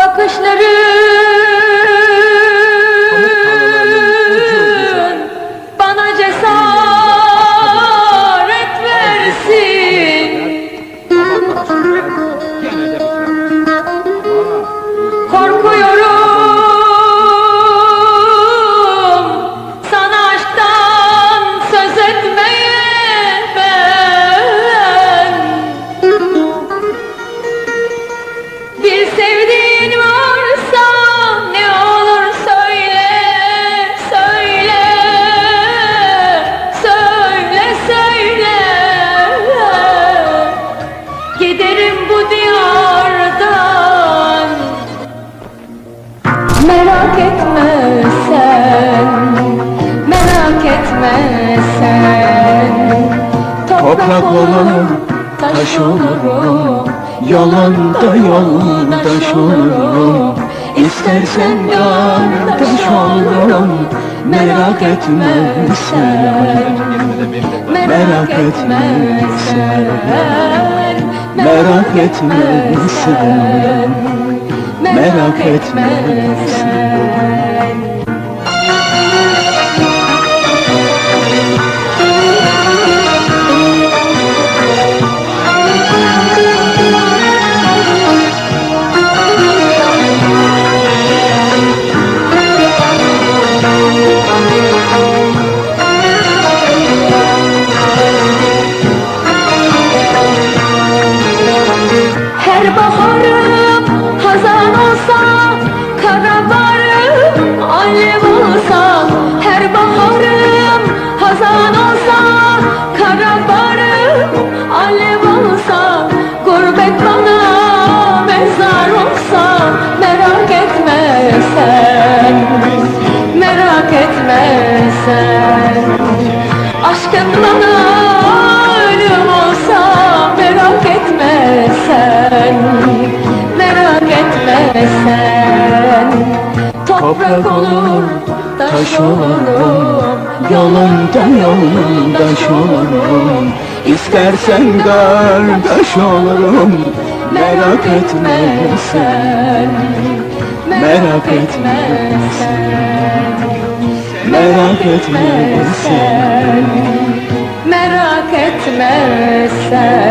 Bakışların bana cesaret versin. Korkuyorum sana aşktan söz etmeye ben. Bir sevdiğin Toprak olur, taş olurum Yolunda yoldaş olurum. İstersen kardeş olurum Merak etme sen. Merak etme sen, Merak etme sen. Merak etme sen. Her baharım hazan olsa, karabarım alev olsa. Her baharım hazan olsa, karabarım alev olsa. Gurbet bana mezar olsa, merak etme sen, merak etme sen. Aşkın bana etme sen Toprak olur, taş olurum Yolunda yoldaş olurum. İstersen kardeş olurum. Merak etme sen. Merak etme sen. Merak etme sen. Merak etme sen